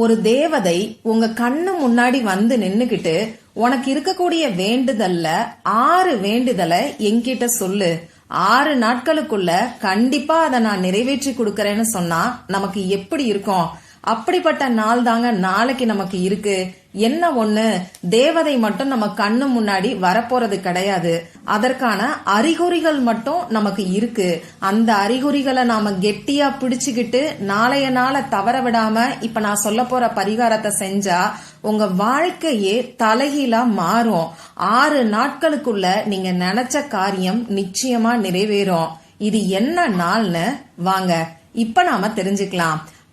ஒரு தேவதை உங்க கண்ணு முன்னாடி வந்து நின்னுகிட்டு உனக்கு இருக்கக்கூடிய வேண்டுதல்ல ஆறு வேண்டுதலை என்கிட்ட சொல்லு. ஆறு நாட்களுக்குள்ள கண்டிப்பா அதை நான் நிறைவேற்றி கொடுக்கறேன்னு சொன்னா நமக்கு எப்படி இருக்கும்? அப்படிப்பட்ட நாள் தாங்க நாளைக்கு நமக்கு இருக்கு. என்ன ஒண்ணு? தேவதை மட்டும் நம்ம கண்ணு முன்னாடி வரப்போறது கிடையாது. அதற்கான அறிகுறிகள் மட்டும் நமக்கு இருக்கு. அந்த அறிகுறிகளை நாம கெட்டியா பிடிச்சுக்கிட்டு நாளைய நாள தவற விடாம இப்ப நான் சொல்ல போற பரிகாரத்தை செஞ்சா உங்க வாழ்க்கையே தலைகீழா மாறும். ஆறு நாட்களுக்குள்ள நீங்க நினைச்ச காரியம் நிச்சயமா நிறைவேறும். இது என்ன நாள்னு? வாங்க இப்ப நாம தெரிஞ்சுக்கலாம்.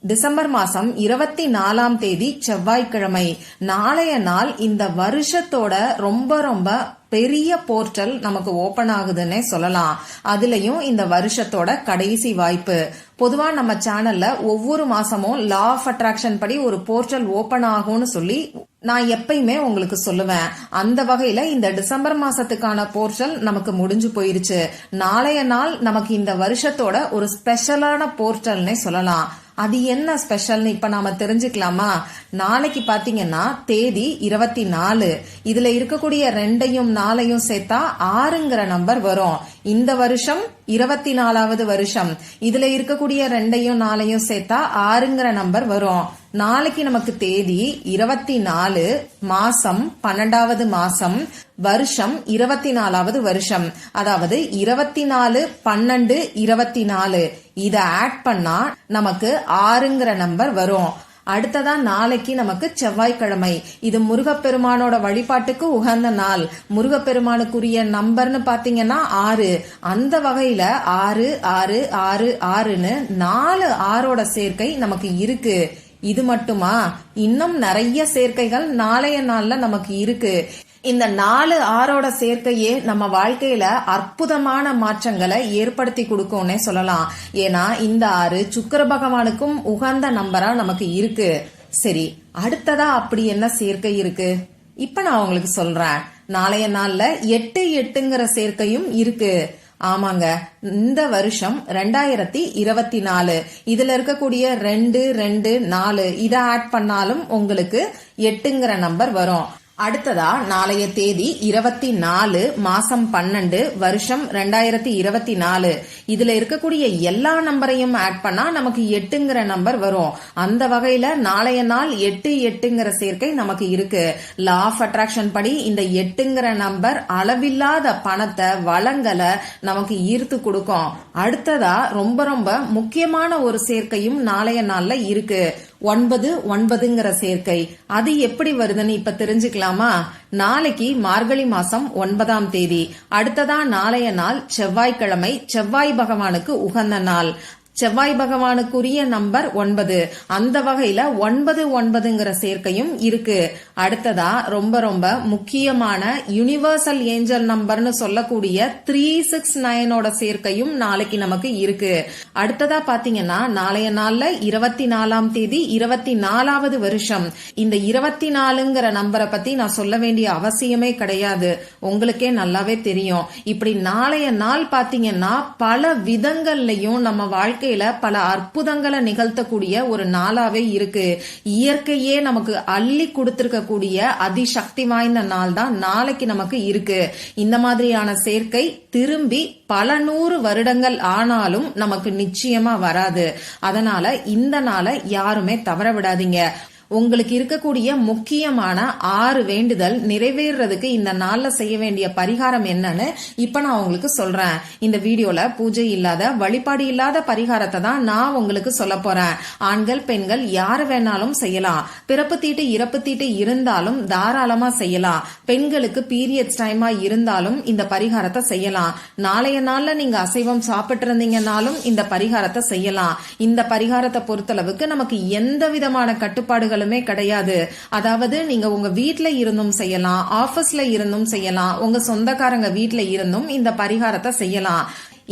டிசம்பர் மாசம் இருபத்தி நாலாம் தேதி செவ்வாய்க்கிழமை. நாளைய நாள் இந்த வருஷத்தோட ரொம்ப ரொம்ப பெரிய போர்ட்டல் நமக்கு ஓபன் ஆகுதுன்னே சொல்லலாம். அதுலயும் இந்த வருஷத்தோட கடைசி வாய்ப்பு. பொதுவா நம்ம சேனல்ல ஒவ்வொரு மாசமும் லா ஆஃப் அட்ராக்ஷன் படி ஒரு போர்ட்டல் ஓபன் ஆகும்னு சொல்லி நான் எப்பயுமே உங்களுக்கு சொல்லுவேன். அந்த வகையில இந்த டிசம்பர் மாசத்துக்கான போர்ட்டல் நமக்கு முடிஞ்சு போயிருச்சு. நாளைய நாள் நமக்கு இந்த வருஷத்தோட ஒரு ஸ்பெஷலான போர்ட்டல்னே சொல்லலாம். அது என்ன ஸ்பெஷல்னு இப்ப நாம தெரிஞ்சுக்கலாமா? நாளைக்கு பாத்தீங்கன்னா தேதி இருபத்தி நாலு இதுல இருக்கக்கூடிய ரெண்டையும் நாளையும் சேர்த்தா ஆறுங்கிற நம்பர் வரும். இந்த வருஷம் இருபத்தி நாலாவது வருஷம். இதுல இருக்கக்கூடிய ரெண்டையும் நாளையும் சேர்த்தா ஆறுங்கிற நம்பர் வரும். நாளைக்கு நமக்கு தேதி இருபத்தி நாலு மாசம் பன்னெண்டாவது மாசம் வருஷம் இருபத்தி நாலாவது வருஷம். அதாவது இருபத்தி நாலு பன்னெண்டு இருபத்தி நாலு இதை ஆட் பண்ணா நமக்கு ஆறுங்கிற நம்பர் வரும். அடுத்ததா நாளைக்கு நமக்கு செவ்வாய்க்கிழமை. இது முருகப்பெருமானோட வழிபாட்டுக்கு உகந்த நாள். முருகப்பெருமானுக்குரிய நம்பர்னு பாத்தீங்கன்னா ஆறு. அந்த வகையில ஆறு ஆறு ஆறு ஆறுன்னு நாலு ஆறோட சேர்க்கை நமக்கு இருக்கு. இது மட்டுமா? இன்னும் நிறைய சேர்க்கைகள் நாளைய நாள்ல நமக்கு இருக்கு. இந்த நாலு ஆறோட சேர்க்கையே நம்ம வாழ்க்கையில அற்புதமான மாற்றங்களை ஏற்படுத்தி கொடுக்கும்னே சொல்லலாம். ஏன்னா இந்த ஆறு சுக்கர பகவானுக்கும் உகந்த நம்பரா நமக்கு இருக்கு. சரி அடுத்ததா அப்படி என்ன சேர்க்கை இருக்கு? இப்ப நான் உங்களுக்கு சொல்றேன். நாளைய நாள்ல எட்டு எட்டுங்கிற சேர்க்கையும் இருக்கு. ஆமாங்க. இந்த வருஷம் ரெண்டாயிரத்தி இருபத்தி நாலு. இதுல இருக்கக்கூடிய ரெண்டு ரெண்டு நாலு இதை ஆட் பண்ணாலும் உங்களுக்கு எட்டுங்கிற நம்பர் வரும். அடுத்ததா நாளைய தேதி இருபத்தி நாலு மாசம் பன்னெண்டு வருஷம் ரெண்டாயிரத்தி இருபத்தி நாலு இதுல இருக்கக்கூடிய எல்லா நம்பரையும் ஆட் பண்ணா நமக்கு எட்டுங்கிற நம்பர் வரும். அந்த வகையில நாளைய நாள் எட்டு எட்டுங்கிற சேர்க்கை நமக்கு இருக்கு. லா ஆஃப் அட்ராக்ஷன் படி இந்த எட்டுங்கிற நம்பர் அளவில்லாத பணத்தை வளங்களை நமக்கு ஈர்த்து கொடுக்கும். அடுத்ததா ரொம்ப ரொம்ப முக்கியமான ஒரு சேர்க்கையும் நாளைய நாள்ல இருக்கு. ஒன்பது ஒன்பதுங்கிற சேர்க்கை. அது எப்படி வருதுன்னு இப்ப தெரிஞ்சுக்கலாமா? நாளைக்கு மார்கழி மாசம் ஒன்பதாம் தேதி. அடுத்ததா நாளைய நாள் செவ்வாய்க்கிழமை செவ்வாய் பகவானுக்கு உகந்த நாள். செவ்வாய் பகவானுக்குரிய நம்பர் ஒன்பது. அந்த வகையில ஒன்பது ஒன்பதுங்கிற சேர்க்கையும் இருக்கு. அடுத்ததா ரொம்ப ரொம்ப முக்கியமான யுனிவர்சல் ஏஞ்சல் நம்பர்னு சொல்லக்கூடிய த்ரீ சிக்ஸ் நைனோட சேர்க்கையும் நாளைக்கு நமக்கு இருக்கு. அடுத்ததா பாத்தீங்கன்னா நாளைய நாள்ல இருபத்தி நாலாம் தேதி இருபத்தி நாலாவது வருஷம். இந்த இருபத்தி நாலுங்கிற நம்பரை பத்தி நான் சொல்ல வேண்டிய அவசியமே கிடையாது. உங்களுக்கே நல்லாவே தெரியும். இப்படி நாளைய நாள் பாத்தீங்கன்னா பல விதங்கள்லயும் நம்ம வாழ்க்கை வாழ்க்கையில பல அற்புதங்களை நிகழ்த்தக்கூடிய ஒரு நாளாவே இருக்கு. இயற்கையே நமக்கு அள்ளி கொடுத்திருக்கக்கூடிய அதிசக்தி வாய்ந்த நாள் தான் நாளைக்கு நமக்கு இருக்கு. இந்த மாதிரியான சேர்க்கை திரும்பி பல நூறு வருடங்கள் ஆனாலும் நமக்கு நிச்சயமா வராது. அதனால இந்த நாளை யாருமே தவற விடாதீங்க. உங்களுக்கு இருக்கக்கூடிய முக்கியமான ஆறு வேண்டுதல் நிறைவேறதுக்கு இந்த நாளில் செய்ய வேண்டிய பரிகாரம் என்னன்னு இப்ப நான் உங்களுக்கு சொல்றேன். இந்த வீடியோல பூஜை இல்லாத வழிபாடு இல்லாத பரிகாரத்தை தான் நான் உங்களுக்கு சொல்ல போறேன். ஆண்கள் பெண்கள் யாரு வேணாலும் செய்யலாம். பிறப்பு தீட்டு இறப்பு தீட்டு இருந்தாலும் தாராளமா செய்யலாம். பெண்களுக்கு பீரியட்ஸ் டைமா இருந்தாலும் இந்த பரிகாரத்தை செய்யலாம். நாளைய நாள்ல நீங்க அசைவம் சாப்பிட்டு இருந்தீங்கன்னாலும் இந்த பரிகாரத்தை செய்யலாம். இந்த பரிகாரத்தை பொறுத்தளவுக்கு நமக்கு எந்த விதமான கட்டுப்பாடுகள் பலன்களுமே கிடையாது. அதாவது நீங்க உங்க வீட்ல இருந்தும் செய்யலாம் ஆபீஸ்ல இருந்தும் செய்யலாம் உங்க சொந்தக்காரங்க வீட்ல இருந்தும் இந்த பரிகாரத்தை செய்யலாம்.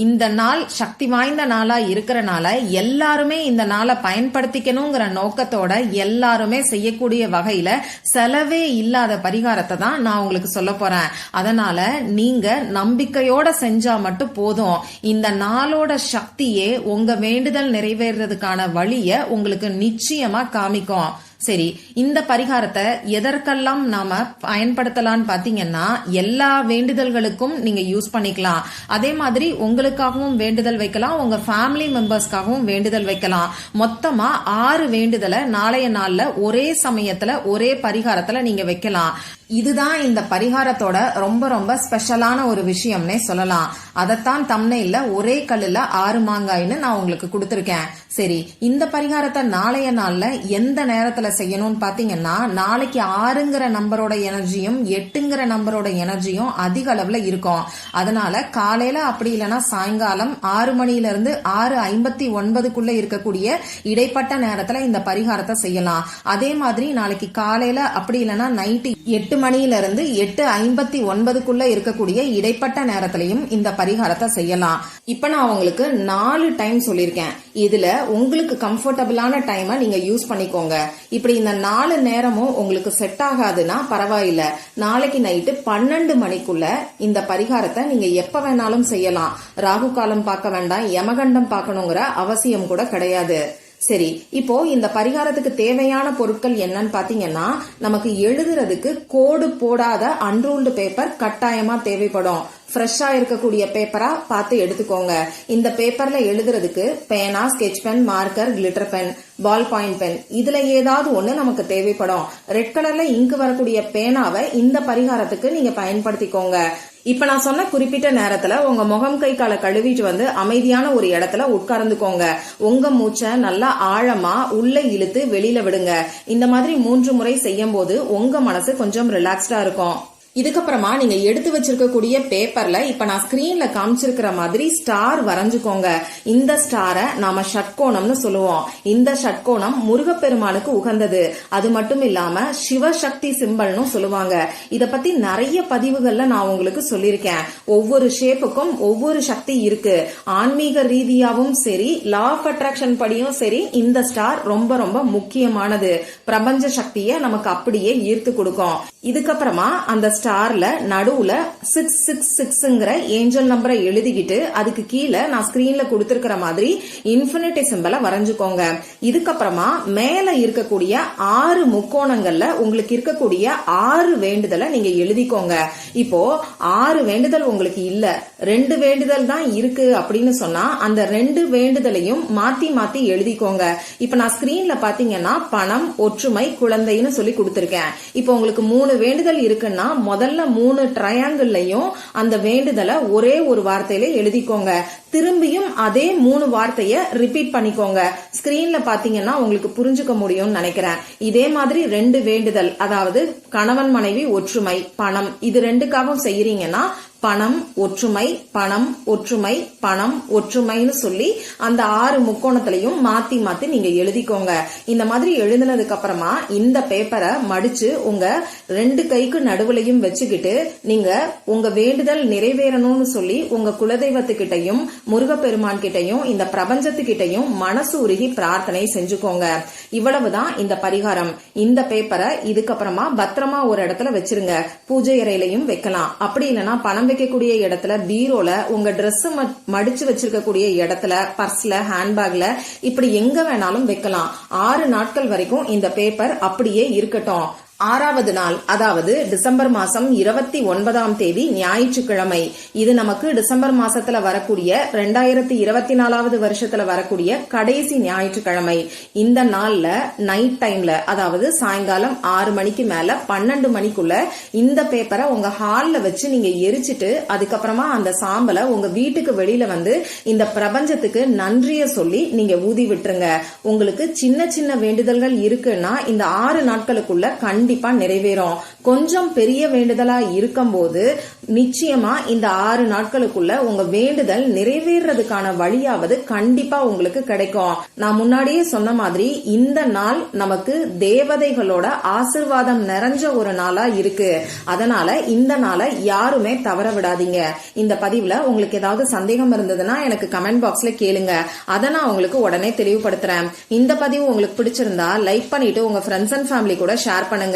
இந்த நாள் சக்தி வாய்ந்த நாளா இருக்கிறனால எல்லாருமே இந்த நாளை பயன்படுத்திக்கணுங்கிற நோக்கத்தோட எல்லாருமே செய்யக்கூடிய வகையில செலவே இல்லாத பரிகாரத்தை தான் நான் உங்களுக்கு சொல்ல போறேன். அதனால நீங்க நம்பிக்கையோட செஞ்சா மட்டும் போதும். இந்த நாளோட சக்தியே உங்க வேண்டுதல் நிறைவேறதுக்கான வழிய உங்களுக்கு நிச்சயமா காமிக்கும். சரி இந்த பரிகாரத்தை எதற்கெல்லாம் நாம பயன்படுத்தலாம்னு பாத்தீங்கன்னா எல்லா வேண்டுதல்களுக்கும் நீங்க யூஸ் பண்ணிக்கலாம். அதே மாதிரி உங்களுக்காகவும் வேண்டுதல் வைக்கலாம் உங்க ஃபேமிலி மெம்பர்ஸ்க்காகவும் வேண்டுதல் வைக்கலாம். மொத்தமா ஆறு வேண்டுதலை நாளைய நாள்ல ஒரே சமயத்துல ஒரே பரிகாரத்துல நீங்க வைக்கலாம். இதுதான் இந்த பரிகாரத்தோட ரொம்ப ரொம்ப ஸ்பெஷலான ஒரு விஷயம்னே சொல்லலாம். அதைத்தான் தம்னையில ஒரே கல்லுல ஆறு மாங்காய்னு நான் உங்களுக்கு கொடுத்துருக்கேன். சரி இந்த பரிகாரத்தை நாளைய நாள்ல எந்த நேரத்துல செய்யணும்னு பாத்தீங்கன்னா நாளைக்கு ஆறுங்கிற நம்பரோட எனர்ஜியும் எட்டுங்கிற நம்பரோட எனர்ஜியும் அதிக அளவுல இருக்கும். அதனால காலையில அப்படி இல்லைன்னா சாயங்காலம் ஆறு மணில இருந்து ஆறு ஐம்பத்தி ஒன்பதுக்குள்ள இருக்கக்கூடிய இடைப்பட்ட நேரத்துல இந்த பரிகாரத்தை செய்யலாம். அதே மாதிரி நாளைக்கு காலையில அப்படி இல்லைன்னா நைட்டு எட்டு எட்டு மணியிலிருந்து எட்டு ஐம்பத்தி ஒன்பதுக்குள்ள இருக்கக்கூடிய இடைப்பட்ட நேரத்திலையும் இந்த பரிகாரத்தை செய்யலாம். இப்ப நான் உங்களுக்கு நாலு டைம் சொல்லியிருக்கேன். இதுல உங்களுக்கு கம்ஃபர்டபுளான டைமை நீங்க யூஸ் பண்ணிக்கோங்க. இப்படி இந்த நாலு நேரமும் உங்களுக்கு செட் ஆகாதுன்னா பரவாயில்ல. நாளைக்கு நைட்டு பன்னெண்டு மணிக்குள்ள இந்த பரிகாரத்தை நீங்க எப்ப வேணாலும் செய்யலாம். ராகு காலம் பார்க்க வேண்டாம் யமகண்டம் பார்க்கணுங்கிற அவசியம் கூட கிடையாது. சரி இப்போ இந்த பரிகாரத்துக்கு தேவையான பொருட்கள் என்னன்னு பாத்தீங்கன்னா நமக்கு எழுதுறதுக்கு கோடு போடாத அன்ரூல்டு பேப்பர் கட்டாயமா தேவைப்படும். ஃப்ரெஷ்ஷாக இருக்கக்கூடிய பேப்பரா பார்த்து எடுத்துக்கோங்க. இந்த பேப்பர்ல எழுதுறதுக்கு பேனா sketch pen marker glitter pen ball point pen இதுல ஏதாவது ஒன்று நமக்கு தேவைப்படும். ரெட் கலர்ல இங்கு வரக்கூடிய பேனாவை இந்த பரிகாரத்துக்கு நீங்க பயன்படுத்திக்கோங்க. இப்ப நான் சொன்ன குறிப்பிட்ட நேரத்துல உங்க முகம் கை காலை கழுவிட்டு வந்து அமைதியான ஒரு இடத்துல உட்கார்ந்துக்கோங்க. உங்க மூச்சை நல்லா ஆழமா உள்ள இழுத்து வெளியில விடுங்க. இந்த மாதிரி மூன்று முறை செய்யும் போது உங்க மனசு கொஞ்சம் ரிலாக்ஸ்டா இருக்கும். இதுக்கப்புறமா நீங்க எடுத்து வச்சிருக்கக்கூடிய பேப்பர்ல இப்ப நான் ஸ்கிரீன்ல காமிச்சிருக்கிற மாதிரி ஸ்டார் வரைஞ்சுக்கோங்க. இந்த ஸ்டாரை நாம ஷட்கோணம்னு சொல்லுவோம். இந்த ஷட்கோணம் முருகப்பெருமானுக்கு உகந்தது. அது மட்டும் இல்லாம சிவசக்தி சிம்பல்னு சொல்லுவாங்க. இத பத்தி நிறைய பதிவுகள்ல நான் உங்களுக்கு சொல்லியிருக்கேன். ஒவ்வொரு ஷேப்புக்கும் ஒவ்வொரு சக்தி இருக்கு. ஆன்மீக ரீதியாவும் சரி லா ஆஃப் அட்ராக்ஷன் படியும் சரி இந்த ஸ்டார் ரொம்ப ரொம்ப முக்கியமானது. பிரபஞ்ச சக்தியை நமக்கு அப்படியே ஈர்த்து கொடுக்கும். இதுக்கப்புறமா அந்த ஸ்டார்ல நடுவுல சிக்ஸ் சிக்ஸ் சிக்ஸ்ங்கிற ஏஞ்சல் நம்பரை எழுதிக்கிட்டு அதுக்கு கீழே நான் ஸ்கிரீன்ல கொடுத்துருக்கிற மாதிரி இன்ஃபினிட்டி சிம்பலை வரைஞ்சுக்கோங்க. இதுக்கப்புறமா மேல இருக்கக்கூடிய ஆறு முக்கோணங்கள்ல உங்களுக்கு இருக்கக்கூடிய ஆறு வேண்டுதலை நீங்க எழுதிக்கோங்க. இப்போ ஆறு வேண்டுதல் உங்களுக்கு இல்ல. ரெண்டு வேண்டுதல் தான் இருக்கு அப்படின்னு சொன்னா அந்த ரெண்டு வேண்டுதலையும் மாத்தி மாத்தி எழுதிக்கோங்க. இப்ப நான் ஸ்கிரீன்ல பாத்தீங்கன்னா பணம் ஒற்றுமை குழந்தைன்னு சொல்லி கொடுத்துருக்கேன். இப்போ உங்களுக்கு மூணு வேண்டுதல் இருக்குன்னா முதல்ல மூணு ட்ரையாங்கிள்லையும் அந்த வேண்டுதலை ஒரே ஒரு வார்த்தையில எழுதிக்கோங்க. திரும்பியும் அதே மூணு வார்த்தைய ரிப்பீட் பண்ணிக்கோங்க. ஸ்கிரீன்ல பாத்தீங்கன்னா உங்களுக்கு புரிஞ்சுக்க முடியும்னு நினைக்கிறேன். இதே மாதிரி ரெண்டு வேண்டுதல் அதாவது கணவன் மனைவி ஒற்றுமை பணம் இது ரெண்டுக்காகவும் செய்யறீங்கன்னா பணம் ஒற்றுமை பணம் ஒற்றுமை பணம் ஒற்றுமைன்னு சொல்லி அந்த ஆறு முக்கோணத்திலையும் மாத்தி மாத்தி நீங்க எழுதிக்கோங்க. இந்த மாதிரி எழுதினதுக்கு அப்புறமா இந்த பேப்பரை மடிச்சு உங்க ரெண்டு கைக்கு நடுவுலையும் வச்சுக்கிட்டு நீங்க உங்க வேண்டுதல் நிறைவேறணும்னு சொல்லி உங்க குலதெய்வத்துக்கிட்டையும் முருகப்பெருமான் கிட்டையும் இந்த பிரபஞ்சத்துக்கிட்டையும் மனசு உருகி பிரார்த்தனை செஞ்சுக்கோங்க. இவ்வளவுதான் இந்த பரிகாரம். இந்த பேப்பரை இதுக்கப்புறமா பத்திரமா ஒரு இடத்துல வச்சிருங்க. பூஜை அறையிலையும் வைக்கலாம். அப்படி இல்லைன்னா பணம் வைக்கக்கூடிய இடத்துல பீரோல உங்க ட்ரெஸ் மடிச்சு வச்சிருக்கக்கூடிய இடத்துல பர்ஸ்ல ஹேண்ட்பேக்ல இப்படி எங்க வேணாலும் வைக்கலாம். ஆறு நாட்கள் வரைக்கும் இந்த பேப்பர் அப்படியே இருக்கட்டும். ஆறாவது நாள் அதாவது டிசம்பர் மாசம் இருபத்தி ஒன்பதாம் தேதி ஞாயிற்றுக்கிழமை. இது நமக்கு டிசம்பர் மாசத்துல வரக்கூடிய ரெண்டாயிரத்தி இருபத்தி நாலாவது வருஷத்துல வரக்கூடிய கடைசி ஞாயிற்றுக்கிழமை. இந்த நாள்ல நைட் டைம்ல அதாவது சாயங்காலம் ஆறு மணிக்கு மேல பன்னெண்டு மணிக்குள்ள இந்த பேப்பரை உங்க ஹால்ல வச்சு நீங்க எரிச்சிட்டு அதுக்கப்புறமா அந்த சாம்பலை உங்க வீட்டுக்கு வெளியில வந்து இந்த பிரபஞ்சத்துக்கு நன்றிய சொல்லி நீங்க ஊதி விட்டுருங்க. உங்களுக்கு சின்ன சின்ன வேண்டுதல்கள் இருக்குன்னா இந்த ஆறு நாட்களுக்குள்ள கண் கண்டிப்பா நிறைவேறும். கொஞ்சம் பெரிய வேண்டுதலா இருக்கும்போது நிச்சயமா இந்த ஆறு நாட்களுக்குள்ள உங்க வேண்டுதல் நிறைவேறதுக்கான வழியாவது கண்டிப்பா உங்களுக்கு கிடைக்கும். நான் முன்னாடியே சொன்ன மாதிரி இந்த நாள் நமக்கு தேவதைகளோட ஆசிர்வாதம் நிறைஞ்ச ஒரு நாளா இருக்கு. அதனால இந்த நாளை யாருமே தவற விடாதீங்க. இந்த பதிவுல உங்களுக்கு ஏதாவது சந்தேகம் இருந்ததுன்னா எனக்கு கமெண்ட் பாக்ஸ்ல கேளுங்க. அதை நான் உங்களுக்கு உடனே தெளிவுபடுத்துறேன். இந்த பதிவு உங்களுக்கு பிடிச்சிருந்தா லைக் பண்ணிட்டு உங்க ஃப்ரெண்ட்ஸ் அண்ட் ஃபேமிலி கூட ஷேர் பண்ணுங்க.